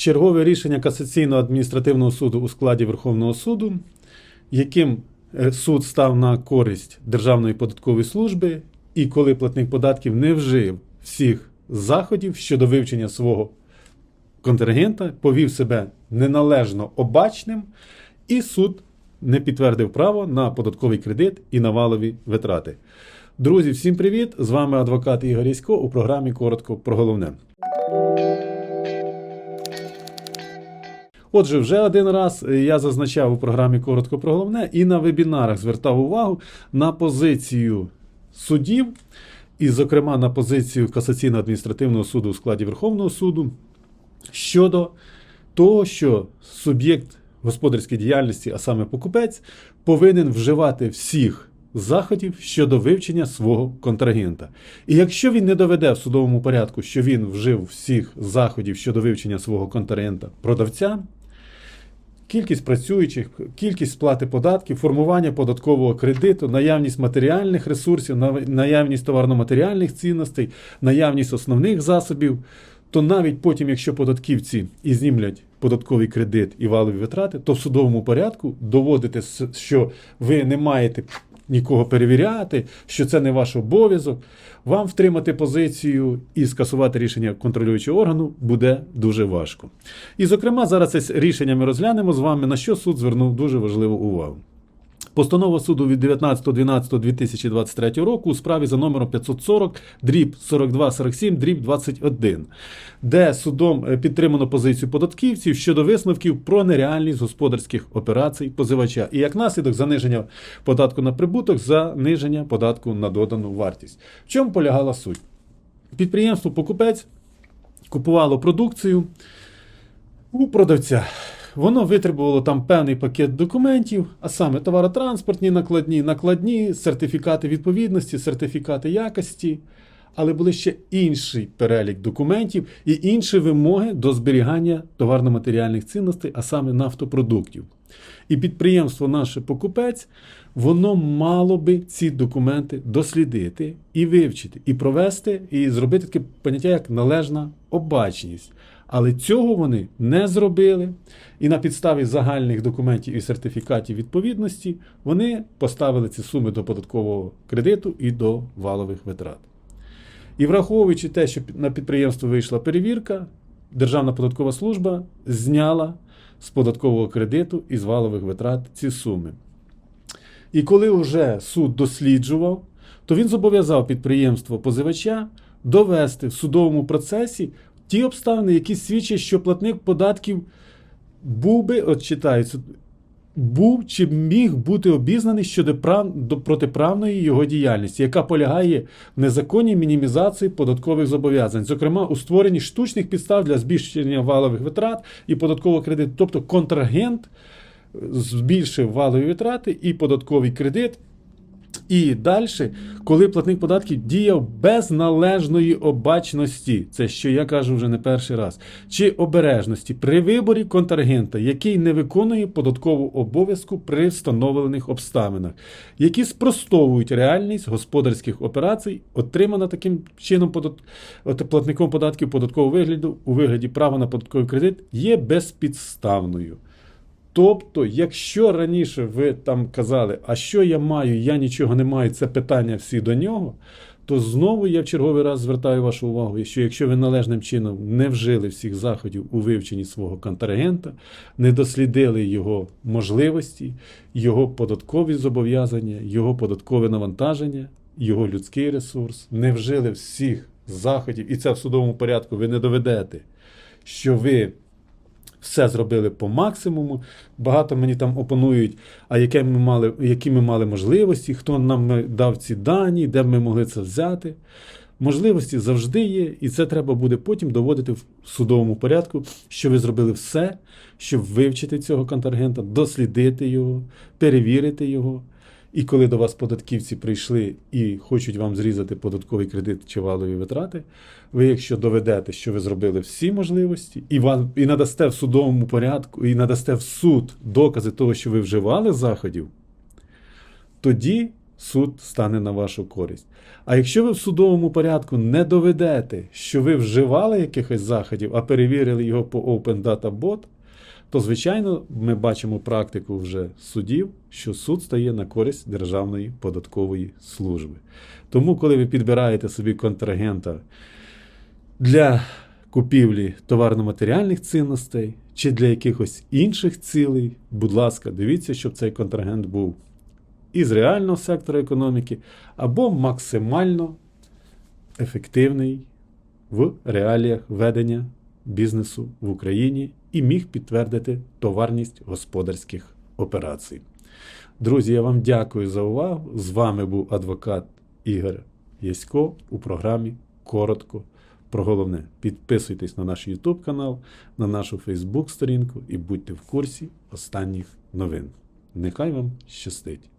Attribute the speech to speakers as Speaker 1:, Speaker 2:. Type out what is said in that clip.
Speaker 1: чергове рішення касаційного адміністративного суду у складі Верховного суду, яким е, суд став на користь Державної податкової служби, і коли платник податків не вжив всіх заходів щодо вивчення свого контрагента, повів себе неналежно обачним, і суд не підтвердив право на податковий кредит і на валові витрати. Друзі, всім привіт! З вами адвокат Ігор Ясько у програмі Коротко про головне. Отже, вже один раз я зазначав у програмі Коротко про головне і на вебінарах звертав увагу на позицію судів, і, зокрема, на позицію касаційно-адміністративного суду у складі Верховного суду щодо того, що суб'єкт господарської діяльності, а саме покупець, повинен вживати всіх заходів щодо вивчення свого контрагента. І якщо він не доведе в судовому порядку, що він вжив всіх заходів щодо вивчення свого контрагента продавця, кількість працюючих, кількість сплати податків, формування податкового кредиту, наявність матеріальних ресурсів, наявність товарно-матеріальних цінностей, наявність основних засобів, то навіть потім, якщо податківці і знімлять податковий кредит і валові витрати, то в судовому порядку доводити, що ви не маєте нікого перевіряти, що це не ваш обов'язок. Вам втримати позицію і скасувати рішення контролюючого органу буде дуже важко. І, зокрема, зараз це рішення ми розглянемо з вами, на що суд звернув дуже важливу увагу. Постанова суду від 19.12.2023 року у справі за номером 540 дріб 4247 дріб 21, де судом е, підтримано позицію податківців щодо висновків про нереальність господарських операцій позивача і як наслідок заниження податку на прибуток, заниження податку на додану вартість. В чому полягала суть? Підприємство покупець купувало продукцію у продавця. Воно витребувало там певний пакет документів, а саме товаротранспортні накладні, накладні, сертифікати відповідності, сертифікати якості. Але були ще інший перелік документів і інші вимоги до зберігання товарно-матеріальних цінностей, а саме нафтопродуктів. І підприємство наше покупець, воно мало би ці документи дослідити і вивчити, і провести, і зробити таке поняття як належна обачність. Але цього вони не зробили. І на підставі загальних документів і сертифікатів відповідності вони поставили ці суми до податкового кредиту і до валових витрат. І враховуючи те, що на підприємство вийшла перевірка, Державна податкова служба зняла з податкового кредиту і з валових витрат ці суми. І коли вже суд досліджував, то він зобов'язав підприємство позивача довести в судовому процесі ті обставини, які свідчать, що платник податків був би, от читається, був чи міг бути обізнаний щодо прав, до протиправної його діяльності, яка полягає в незаконній мінімізації податкових зобов'язань, зокрема у створенні штучних підстав для збільшення валових витрат і податкового кредиту. Тобто контрагент збільшив валові витрати і податковий кредит. І далі, коли платник податків діяв без належної обачності, це що я кажу вже не перший раз, чи обережності при виборі контрагента, який не виконує податкову обов'язку при встановлених обставинах, які спростовують реальність господарських операцій, отримана таким чином подат... платником податків податкового вигляду у вигляді права на податковий кредит, є безпідставною. Тобто, якщо раніше ви там казали, а що я маю, я нічого не маю, це питання всі до нього, то знову я в черговий раз звертаю вашу увагу, що якщо ви належним чином не вжили всіх заходів у вивченні свого контрагента, не дослідили його можливості, його податкові зобов'язання, його податкове навантаження, його людський ресурс, не вжили всіх заходів, і це в судовому порядку ви не доведете, що ви все зробили по максимуму. Багато мені там опонують, а яке ми мали, які ми мали можливості, хто нам дав ці дані, де ми могли це взяти. Можливості завжди є, і це треба буде потім доводити в судовому порядку, що ви зробили все, щоб вивчити цього контрагента, дослідити його, перевірити його. І коли до вас податківці прийшли і хочуть вам зрізати податковий кредит чи валові витрати, ви, якщо доведете, що ви зробили всі можливості, і вам і надасте в судовому порядку, і надасте в суд докази того, що ви вживали заходів, тоді суд стане на вашу користь. А якщо ви в судовому порядку не доведете, що ви вживали якихось заходів, а перевірили його по Open Data Bot, то, звичайно, ми бачимо практику вже судів, що суд стає на користь Державної податкової служби. Тому, коли ви підбираєте собі контрагента для купівлі товарно-матеріальних цінностей чи для якихось інших цілей, будь ласка, дивіться, щоб цей контрагент був із реального сектора економіки або максимально ефективний в реаліях ведення бізнесу в Україні і міг підтвердити товарність господарських операцій. Друзі, я вам дякую за увагу. З вами був адвокат Ігор Ясько у програмі Коротко про головне. Підписуйтесь на наш YouTube канал, на нашу Facebook сторінку і будьте в курсі останніх новин. Нехай вам щастить!